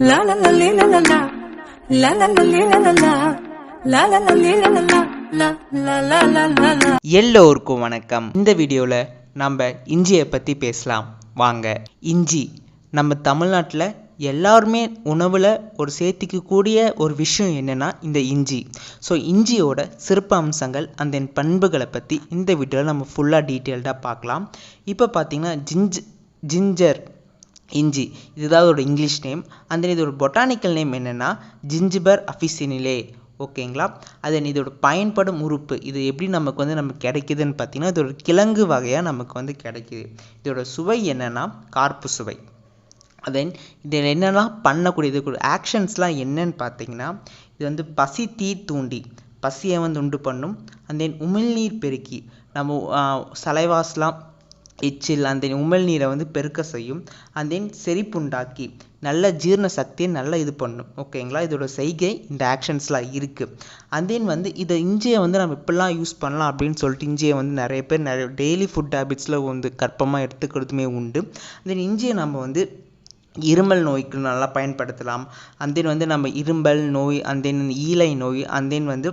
La la la la la la. La la la la la la. La la la. La la la la la la. எல்லோருக்கும் வணக்கம் இந்த வீடியோவில் நம்ம இஞ்சியை பற்றி பேசலாம் வாங்க இஞ்சி நம்ம தமிழ்நாட்டில் எல்லாருமே உணவில் ஒரு சேர்த்திக்கக்கூடிய ஒரு விஷயம் என்னென்னா இந்த இஞ்சி ஸோ இஞ்சியோட சிறப்பு அம்சங்கள் அந்த பண்புகளை பற்றி இந்த வீடியோவில் நம்ம ஃபுல்லாக டீட்டெயில்டாக பார்க்கலாம் இப்போ பார்த்தீங்கன்னா ஜிஞ்ச் ஜிஞ்சர் இஞ்சி. இதுதான் அதோட இங்கிலீஷ் நேம். அந்த இதோட பொட்டானிக்கல் நேம் என்னென்னா ஜிஞ்சிபர் அஃபிசினிலே. ஓகேங்களா? அது இதோட பயன்படும் உறுப்பு. இது எப்படி நமக்கு வந்து நமக்கு கிடைக்குதுன்னு பார்த்தீங்கன்னா இதோட கிழங்கு வகையாக நமக்கு வந்து கிடைக்குது. இதோட சுவை என்னென்னா கார்ப்பு சுவை. தென் இதில் என்னெல்லாம் பண்ணக்கூடியது ஆக்ஷன்ஸ்லாம் என்னன்னு பார்த்தீங்கன்னா இது வந்து பசி தீ தூண்டி பசியை வந்து உண்டு பண்ணும். அண்ட் தென் உமிழ்நீர் பெருக்கி நம்ம சலைவாஸ்லாம் எச்சில் அந்த உமிழ்நீரை வந்து பெருக்க செய்யும். அண்ட் தென் செரிப்புண்டாக்கி நல்ல ஜீரண சக்தியை நல்லா இது பண்ணும். ஓகேங்களா இதோட செய்கை இந்த ஆக்ஷன்ஸ்லாம் இருக்குது அண்ட் தென் வந்து இதை இஞ்சியை வந்து நம்ம இப்படிலாம் யூஸ் பண்ணலாம் அப்படின்னு சொல்லிட்டு இஞ்சியை வந்து நிறைய பேர் நிறைய டெய்லி ஃபுட் ஹேபிட்ஸில் வந்து கற்பமாக எடுத்துக்கிறதுமே உண்டு. தென் இஞ்சியை நம்ம வந்து இருமல் நோய்க்கு நல்லா பயன்படுத்தலாம். அண்ட் தென் வந்து நம்ம இரும்பல் நோய் அண்ட் தென் ஈலை நோய் அண்ட் தென் வந்து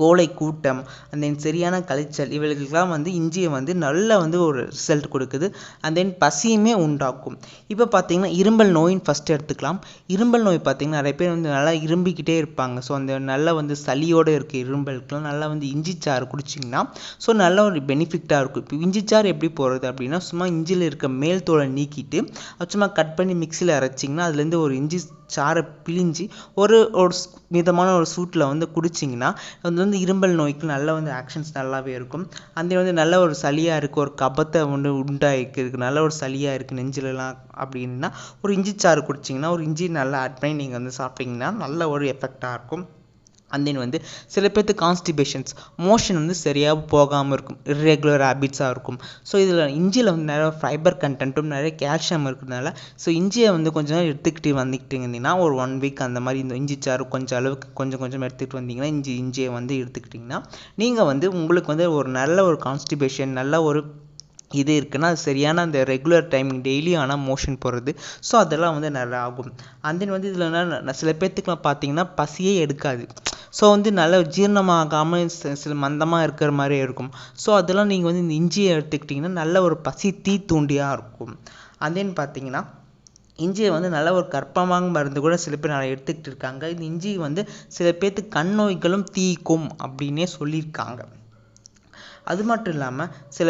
கோழை கூட்டம் அண்ட் தென் சரியான கழிச்சல் இவர்களுக்கெல்லாம் வந்து இஞ்சியை வந்து நல்ல வந்து ஒரு ரிசல்ட் கொடுக்குது. அண்ட் தென் பசியுமே உண்டாக்கும். இப்போ பார்த்தீங்கன்னா இரும்பல் நோயின் ஃபஸ்ட்டு எடுத்துக்கலாம். இரும்பல் நோய் பார்த்தீங்கன்னா நிறைய பேர் வந்து நல்லா இரும்பிக்கிட்டே இருப்பாங்க. ஸோ அந்த நல்லா வந்து சளியோடு இருக்க இரும்பலுக்குலாம் நல்லா வந்து இஞ்சி சாறு குடிச்சிங்கன்னா ஸோ நல்ல ஒரு பெனிஃபிட்டாக இருக்கும். இப்போ இஞ்சி சாறு எப்படி போடுறது அப்படின்னா சும்மா இஞ்சியில் இருக்க மேல் தோலை நீக்கிட்டு சும்மா கட் பண்ணி மிக்சியில் அரைச்சிங்கன்னா அதுலேருந்து ஒரு இஞ்சி சாறை பிழிஞ்சு ஒரு ஒரு ஸ்- மிதமான ஒரு சூட்டில் வந்து குடிச்சிங்கன்னா அது வந்து இரும்பல் நோய்க்கு நல்ல வந்து ஆக்ஷன்ஸ் நல்லாவே இருக்கும். அந்த வந்து நல்ல ஒரு சளியாக இருக்குது ஒரு கபத்தை வந்து உண்டாயிருக்கு நல்ல ஒரு சளியாக இருக்குது நெஞ்சிலலாம் அப்படின்னா ஒரு இஞ்சி சாறு குடிச்சிங்கன்னா ஒரு இஞ்சி நல்லா ஆட் பண்ணி நீங்கள் வந்து சாப்பிட்டிங்கன்னா நல்ல ஒரு எஃபெக்டாக இருக்கும். அண்ட் தென் வந்து சில பேர்த்து கான்ஸ்டிபேஷன்ஸ் மோஷன் வந்து சரியாக போகாமல் இருக்கும் இர்ரெகுலர் ஹேபிட்ஸாக இருக்கும். ஸோ இதில் இஞ்சியில் வந்து நிறைய ஃபைபர் கண்டென்ட்டும் நிறைய கால்சியம் இருக்கிறதுனால ஸோ இஞ்சியை வந்து கொஞ்சம் நேரம் எடுத்துக்கிட்டு வந்துக்கிட்டு இருந்தீங்கன்னா ஒரு ஒன் வீக் அந்த மாதிரி இந்த இஞ்சி சாறு கொஞ்சம் அளவுக்கு கொஞ்சம் கொஞ்சம் எடுத்துக்கிட்டு வந்தீங்கன்னா இஞ்சி இஞ்சியை வந்து எடுத்துக்கிட்டிங்கன்னா நீங்கள் வந்து உங்களுக்கு வந்து ஒரு நல்ல ஒரு கான்ஸ்டிபேஷன் நல்ல ஒரு இது இருக்குன்னா அது சரியான அந்த ரெகுலர் டைமிங் டெய்லி ஆனால் மோஷன் போகிறது ஸோ அதெல்லாம் வந்து நல்லா ஆகும். அண்ட் தென் வந்து இதில் என்ன சில பேர்த்துக்குலாம் பார்த்தீங்கன்னா பசியே எடுக்காது. ஸோ வந்து நல்ல ஜீரணமாகாமல் சில மந்தமாக இருக்கிற மாதிரியே இருக்கும். ஸோ அதெல்லாம் நீங்கள் வந்து இந்த இஞ்சியை எடுத்துக்கிட்டிங்கன்னா நல்ல ஒரு பசி தீ தூண்டியாக இருக்கும். அதேன்னு பார்த்தீங்கன்னா இஞ்சியை வந்து நல்ல ஒரு கற்பமாக மருந்து கூட சில பேர் நிறைய எடுத்துக்கிட்டு இருக்காங்க. இந்த இஞ்சி வந்து சில பேர்த்துக்கு கண் நோய்களும் தீக்கும் அப்படின்னே சொல்லியிருக்காங்க. அது மட்டும் இல்லாமல் சில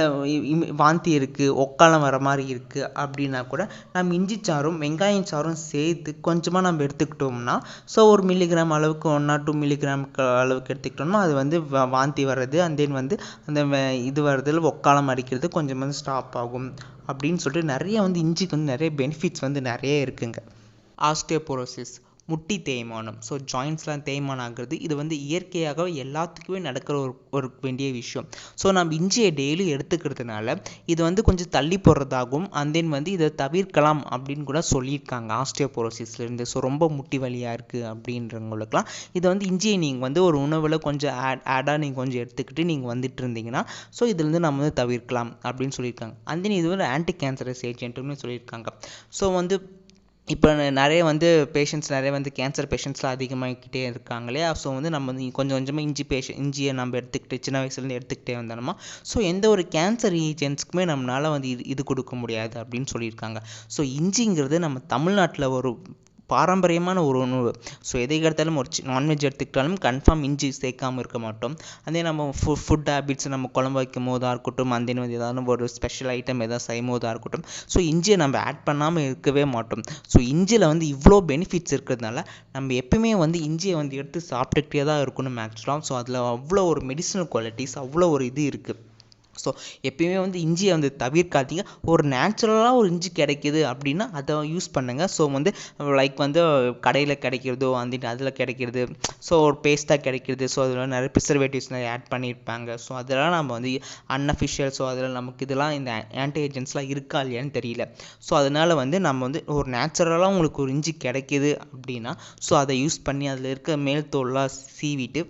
வாந்தி இருக்குது ஒக்காலம் வர மாதிரி இருக்குது அப்படின்னா கூட நம்ம இஞ்சி சாறும் வெங்காயம் சாறும் சேர்த்து கொஞ்சமாக நம்ம எடுத்துக்கிட்டோம்னா ஸோ ஒரு மில்லிகிராம் அளவுக்கு ஒன் ஆர் டூ மில்லிகிராம் அளவுக்கு எடுத்துக்கிட்டோம்னா அது வந்து வாந்தி வர்றது அண்ட் தென் வந்து அந்த இது வர்றதில் ஒக்காலம் அடிக்கிறது கொஞ்சம் வந்து ஸ்டாப் ஆகும் அப்படின்னு சொல்லிட்டு நிறைய வந்து இஞ்சிக்கு வந்து நிறைய பெனிஃபிட்ஸ் வந்து நிறைய இருக்குங்க. ஆஸ்டியோபோரோசிஸ் முட்டி தேய்மானம். ஸோ ஜாயின்ஸ்லாம் தேய்மானம் ஆகிறது இது வந்து இயற்கையாகவே எல்லாத்துக்குமே நடக்கிற ஒரு ஒரு வேண்டிய விஷயம். ஸோ நம்ம இஞ்சியை டெய்லி எடுத்துக்கிறதுனால இது வந்து கொஞ்சம் தள்ளி போடுறதாகவும் அண்ட் தென் வந்து இதை தவிர்க்கலாம் அப்படின்னு கூட சொல்லியிருக்காங்க. ஆஸ்டியோபோரோசிஸ்லேருந்து. ஸோ ரொம்ப முட்டி வலியாக இருக்குது அப்படின்றவங்களுக்குலாம் இதை வந்து இஞ்சியை நீங்கள் வந்து ஒரு உணவில் கொஞ்சம் ஆட் ஆடாக நீங்கள் கொஞ்சம் எடுத்துக்கிட்டு நீங்கள் வந்துட்டு இருந்தீங்கன்னா ஸோ இதுலேருந்து நம்ம வந்து தவிர்க்கலாம் அப்படின்னு சொல்லியிருக்காங்க. அண்ட் தென் இது வந்து ஆன்டி கேன்சரஸ் ஏஜென்ட்டுன்னு சொல்லியிருக்காங்க. ஸோ வந்து இப்போ நிறைய வந்து பேஷண்ட்ஸ் நிறைய வந்து கேன்சர் பேஷண்ட்ஸ்லாம் அதிகமாகிக்கிட்டே இருக்காங்க இல்லையா? ஸோ வந்து நம்ம வந்து கொஞ்சம் கொஞ்சமாக இஞ்சி பேஷன் இஞ்சியை நம்ம எடுத்துக்கிட்டு சின்ன வயசுலேருந்து எடுத்துக்கிட்டே வந்தோம்னா ஸோ எந்த ஒரு கேன்சர் ஏஜென்ட்ஸ்க்குமே நம்மளால் வந்து இது இது கொடுக்க முடியாது அப்படின்னு சொல்லியிருக்காங்க. ஸோ இஞ்சிங்கிறது நம்ம தமிழ்நாட்டில் ஒரு பாரம்பரியமான ஒரு உணவு. ஸோ எதை எடுத்தாலும் ஒரு நான்வெஜ் எடுத்துக்கிட்டாலும் கன்ஃபார்ம் இஞ்சி சேர்க்காம இருக்க மாட்டோம். அதே நம்ம ஃபு ஃபுட் ஹேபிட்ஸ் நம்ம குழம்பு வைக்கும் போதாக இருக்கட்டும் அந்த வந்து ஏதாவது ஒரு ஸ்பெஷல் ஐட்டம் எதாவது செய்யும் போதாக இருக்கட்டும். ஸோ இஞ்சியை நம்ம ஆட் பண்ணாமல் இருக்கவே மாட்டோம். ஸோ இஞ்சியில் வந்து இவ்வளோ பெனிஃபிட்ஸ் இருக்கிறதுனால நம்ம எப்பயுமே வந்து இஞ்சியை வந்து எடுத்து சாப்பிட்டுக்கிட்டே தான் இருக்கணும் மேக்ஸிமம் ஸோ அதில் அவ்வளோ ஒரு மெடிசனல் குவாலிட்டிஸ் அவ்வளோ ஒரு இது இருக்குது ஸோ எப்பயுமே வந்து இஞ்சியை வந்து தவிர்க்காதீங்க. ஒரு நேச்சுரலாக ஒரு இஞ்சி கிடைக்கிது அப்படின்னா அதை யூஸ் பண்ணுங்கள் ஸோ வந்து லைக் வந்து கடையில் கிடைக்கிறதோ அந்த அதில் கிடைக்கிறது. ஸோ ஒரு பேஸ்ட்டாக கிடைக்கிறது. ஸோ அதில் நிறைய ப்ரிசர்வேட்டிவ்ஸ் நிறைய ஆட் பண்ணியிருப்பாங்க. ஸோ அதெல்லாம் நம்ம வந்து அன்அஃபிஷியல் ஸோ அதில் நமக்கு இதெல்லாம் இந்த ஆன்டி ஏஜென்ட்ஸ்லாம் இருக்கா இல்லையான்னு தெரியல. ஸோ அதனால் வந்து நம்ம வந்து ஒரு நேச்சுரலாக உங்களுக்கு ஒரு இஞ்சி கிடைக்கிது அப்படின்னா ஸோ அதை யூஸ் பண்ணி அதில் இருக்க மேல் தோல்லாம் சீவிட்டு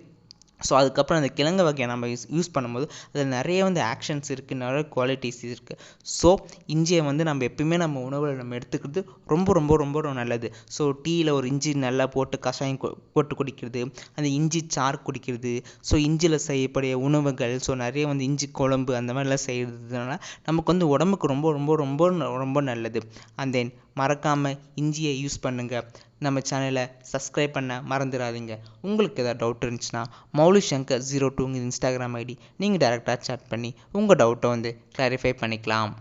ஸோ அதுக்கப்புறம் அந்த கிழங்கு வகையை நம்ம யூஸ் யூஸ் பண்ணும்போது அதில் நிறைய வந்து ஆக்ஷன்ஸ் இருக்குது நிறைய குவாலிட்டிஸ் இருக்குது ஸோ இஞ்சியை வந்து நம்ம எப்பயுமே நம்ம உணவில் நம்ம எடுத்துக்கிறது ரொம்ப ரொம்ப ரொம்ப நல்லது. ஸோ டீயில் ஒரு இஞ்சி நல்லா போட்டு கஷாயம் கொ- போட்டு குடிக்கிறது அந்த இஞ்சி சாறு குடிக்கிறது. ஸோ இஞ்சியில் செய்யக்கூடிய உணவுகள் ஸோ நிறைய வந்து இஞ்சி குழம்பு அந்த மாதிரிலாம் செய்கிறதுனால நமக்கு வந்து உடம்புக்கு ரொம்ப ரொம்ப ரொம்ப ந- ரொம்ப நல்லது. அண்ட் தென் மறக்காமல் இஞ்சியை யூஸ் பண்ணுங்கள் நம்ம சேனலை சப்ஸ்கிரைப் பண்ண மறந்துடாதீங்க உங்களுக்கு ஏதாவது டவுட் இருந்துச்சுன்னா மௌலி சங்கர் ஜீரோ டூங்கிற இன்ஸ்டாகிராம் ஐடி நீங்கள் டேரெக்டாக சேட் பண்ணி உங்கள் டவுட்டை வந்து கிளாரிஃபை பண்ணிக்கலாம்.